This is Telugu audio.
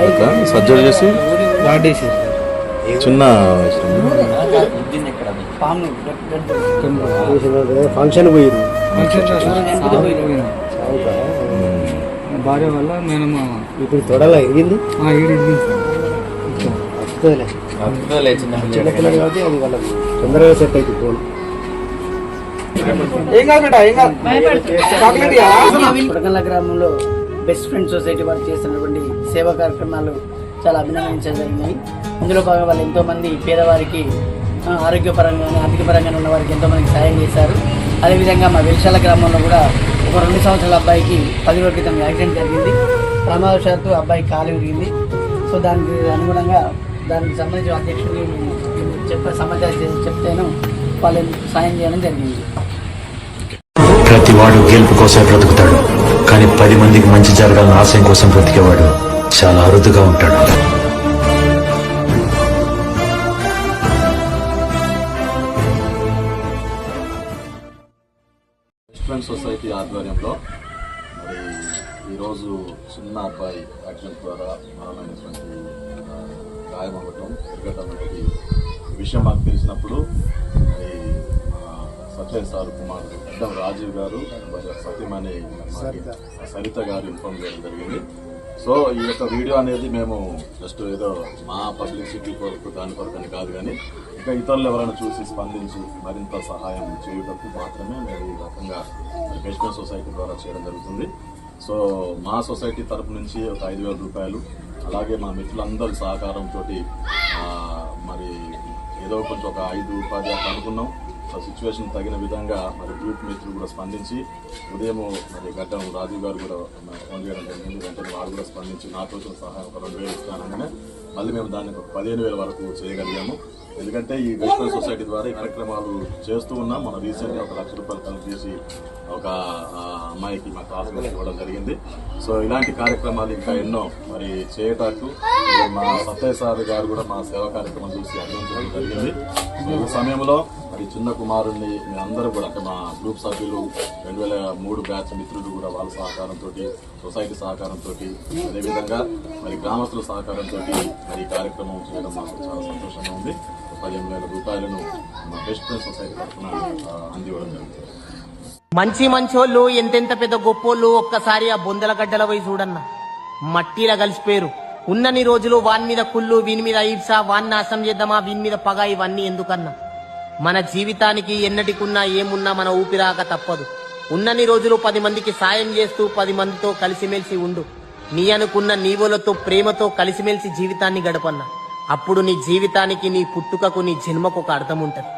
అట్లా సర్జరీ చేసి చిన్న ఫంక్షన్ పోయింది భార్య వల్ల మేనమా ఇప్పుడు తొడల ఎగింది కాబట్టి అది వాళ్ళకి తొందరగా సెట్ అవుతుంది ఫోన్ ఏం కాదు ఏం కాదు. గ్రామంలో బెస్ట్ ఫ్రెండ్ సొసైటీ వారు చేస్తున్నటువంటి సేవా కార్యక్రమాలు చాలా అభినందించగలిగినాయి ఇందులో భాగంగా వాళ్ళు ఎంతోమంది పేదవారికి ఆరోగ్యపరంగా ఆర్థిక పరంగా ఉన్న వారికి ఎంతోమందికి సాయం చేశారు. అదేవిధంగా మా వెలిశాల గ్రామంలో కూడా ఒక రెండు సంవత్సరాల అబ్బాయికి పది రోజుల క్రితం యాక్సిడెంట్ జరిగింది. ప్రమాదవశాత్తు అబ్బాయి కాలు విరిగింది. సో దానికి అనుగుణంగా దానికి సంబంధించిన అధ్యక్షుడిని చెప్ప సమాచారం చేసి చెప్తేను. వాళ్ళు సాయం చేయడం జరిగింది. ప్రతి వాడు గెలుపు కోసం బ్రతుకుతాడు. కానీ పది మందికి మంచి జరగాలని ఆశయం కోసం బ్రతికేవాడు చాలా అరుదుగా ఉంటాడు. బెస్ట్ సొసైటీ ఆధ్వర్యంలో మరి ఈరోజు చిన్న అబ్బాయి యాక్సిడెంట్ ద్వారా మరణమైనటువంటి గాయమవ్వటం ఎరగటం అనేది విషయం మాకు తెలిసినప్పుడు సత్య సార్ కుమారుడు రాజీవ్ గారు మరి సత్యమణి సరిత. గారు ఇన్ఫార్మ్ చేయడం జరిగింది. సో ఈ యొక్క వీడియో అనేది మేము జస్ట్ ఏదో మా పబ్లిసిటీ కొరకు దాని కొరకు అని కాదు కానీ ఇంకా ఇతరులు ఎవరైనా చూసి స్పందించి మరింత సహాయం చేయుటకు మాత్రమే మేము ఈ రకంగా బెస్ట్మెంట్ సొసైటీ ద్వారా చేయడం జరుగుతుంది. సో మా సొసైటీ తరపు నుంచి ఒక ఐదు వేల రూపాయలు అలాగే మా మిత్రులందరి సహకారంతో మరి ఏదో కొంచెం ఒక ఐదు పది అట్లా అనుకున్నాం. సిచ్యువేషన్ తగిన విధంగా మరి గ్రూప్ మిత్రులు కూడా స్పందించి ఉదయం మరి గడ్డం రాజీవ్ గారు కూడా మరి ఫోన్ చేయడం జరిగింది. వెంటనే వారు కూడా స్పందించి నా కోసం సహాయం ఒక రెండు వేలు ఇస్తానగానే మళ్ళీ మేము దాన్ని ఒక పదిహేను వేల వరకు చేయగలిగాము. ఎందుకంటే ఈ వెస్ట్రన్ సొసైటీ ద్వారా ఈ కార్యక్రమాలు చేస్తూ ఉన్నాం. మన రీసెంట్గా ఒక లక్ష రూపాయలు కలెక్ట్ చేసి ఒక అమ్మాయికి మా క్లాస్లో ఇవ్వడం జరిగింది. సో ఇలాంటి కార్యక్రమాలు ఇంకా ఎన్నో మరి చేయటాకు మా సత్యసారి గారు కూడా మా సేవా కార్యక్రమం చూసి అందించడం జరిగింది. ఈ సమయంలో మరి చిన్న కుమారుణ్ణి మీ అందరూ కూడా అంటే మా గ్రూప్ సభ్యులు రెండు వేల మూడు బ్యాచ్ మిత్రులు కూడా వాళ్ళ సహకారంతో సొసైటీ సహకారంతో అదేవిధంగా మరి గ్రామస్తుల సహకారంతో మరి కార్యక్రమం చేయడం మాకు చాలా సంతోషంగా ఉంది. పదిహేను వేల రూపాయలను మా బెస్ట్ ఫ్రెండ్ సొసైటీ తరఫున అందివ్వడం జరుగుతుంది. మంచి మంచోళ్ళు ఎంతెంత పెద్ద గొప్పోళ్ళు ఒక్కసారి ఆ బొందల గడ్డల పోయి చూడన్న. మట్టిలా కలిసిపోయారు. ఉన్నన్ని రోజులు వాన్ మీద కుళ్ళు వీని మీద ఈర్ష వాన్ని నాశనం చేద్దామా వీని మీద పగ ఇవన్నీ ఎందుకన్నా? మన జీవితానికి ఎన్నటికున్నా ఏమున్నా మన ఊపిరాక తప్పదు. ఉన్నన్ని రోజులు పది మందికి సాయం చేస్తూ పది మందితో కలిసిమెలిసి ఉండు. నీ అనుకున్న నీవులతో ప్రేమతో కలిసిమెలిసి జీవితాన్ని గడపన్న. అప్పుడు నీ జీవితానికి నీ పుట్టుకకు నీ జన్మకు ఒక అర్థం ఉంటది